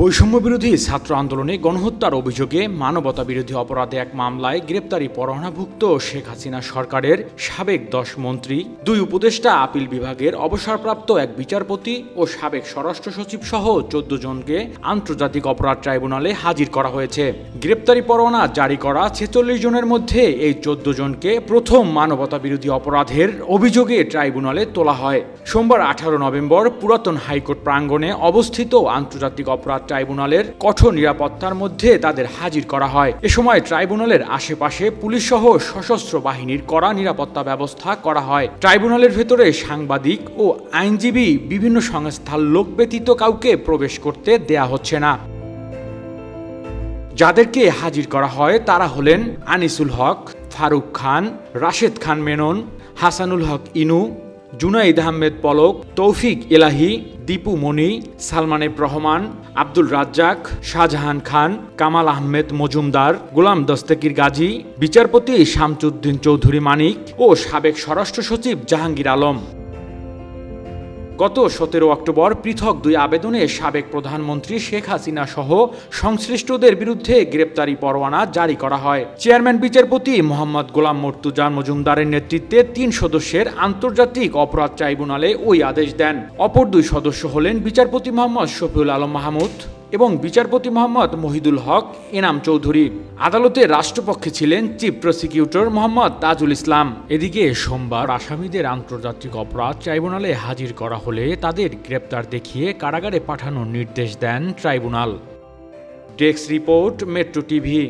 বৈষম্য বিরোধী ছাত্র আন্দোলনে গণহত্যার অভিযোগে মানবতা বিরোধী অপরাধে এক মামলায় গ্রেপ্তারি পরোয়ানাভুক্ত শেখ হাসিনা সরকারের সাবেক দশ মন্ত্রী, দুই উপদেষ্টা আপিল বিভাগের অবসরপ্রাপ্ত এক বিচারপতি ও সাবেক স্বরাষ্ট্র সচিব সহ চোদ্দ জনকে আন্তর্জাতিক অপরাধ ট্রাইব্যুনালে হাজির করা হয়েছে। গ্রেপ্তারি পরোয়ানা জারি করা ছেচল্লিশ জনের মধ্যে এই চোদ্দ জনকে প্রথম মানবতা বিরোধী অপরাধের অভিযোগে ট্রাইব্যুনালে তোলা হয়। সোমবার আঠারো নভেম্বর পুরাতন হাইকোর্ট প্রাঙ্গণে অবস্থিত আন্তর্জাতিক অপরাধ ট্রাইব্যুনালের কঠোর নিরাপত্তার মধ্যে তাদের হাজির করা হয়। এ সময় ট্রাইব্যুনালের আশেপাশে পুলিশ সহ সশস্ত্র বাহিনীর কড়া নিরাপত্তা ব্যবস্থা করা হয়। ট্রাইব্যুনালের ভেতরে সাংবাদিক ও আইনজীবী বিভিন্ন সংস্থার লোক ব্যতীত কাউকে প্রবেশ করতে দেয়া হচ্ছে না। যাদেরকে হাজির করা হয় তারা হলেন আনিসুল হক, ফারুক খান, রাশেদ খান মেনন, হাসানুল হক ইনু, জুনাইদ আহমেদ পলক, তৌফিক এলাহি দীপু মনি, সালমানে রহমান, আব্দুল রাজ্জাক, শাহজাহান খান, কামাল আহমেদ মজুমদার, গোলাম দস্তেকির গাজী, বিচারপতি শামচুদ্দিন চৌধুরী মানিক ও সাবেক স্বরাষ্ট্র সচিব জাহাঙ্গীর আলম। গত সতেরো অক্টোবর পৃথক দুই আবেদনে সাবেক প্রধানমন্ত্রী শেখ হাসিনা সহ সংশ্লিষ্টদের বিরুদ্ধে গ্রেপ্তারি পরোয়ানা জারি করা হয়। চেয়ারম্যান বিচারপতি মোহাম্মদ গোলাম মর্তুজা মজুমদারের নেতৃত্বে তিন সদস্যের আন্তর্জাতিক অপরাধ ট্রাইব্যুনালে ওই আদেশ দেন। অপর দুই সদস্য হলেন বিচারপতি মোহাম্মদ শফিউল আলম মাহমুদ। এবং বিচারপতি মোহাম্মদ মহিদুল হক, এনাম চৌধুরী। আদালতে রাষ্ট্রপক্ষে ছিলেন চিফ প্রসিকিউটর মোহাম্মদ তাজুল ইসলাম। এদিকে সোমবার আসামিদের আন্তর্জাতিক অপরাধ ট্রাইব্যুনালে হাজির করা হলে তাদের গ্রেপ্তার দেখিয়ে কারাগারে পাঠানোর নির্দেশ দেন tribunal. Desk report, Metro TV.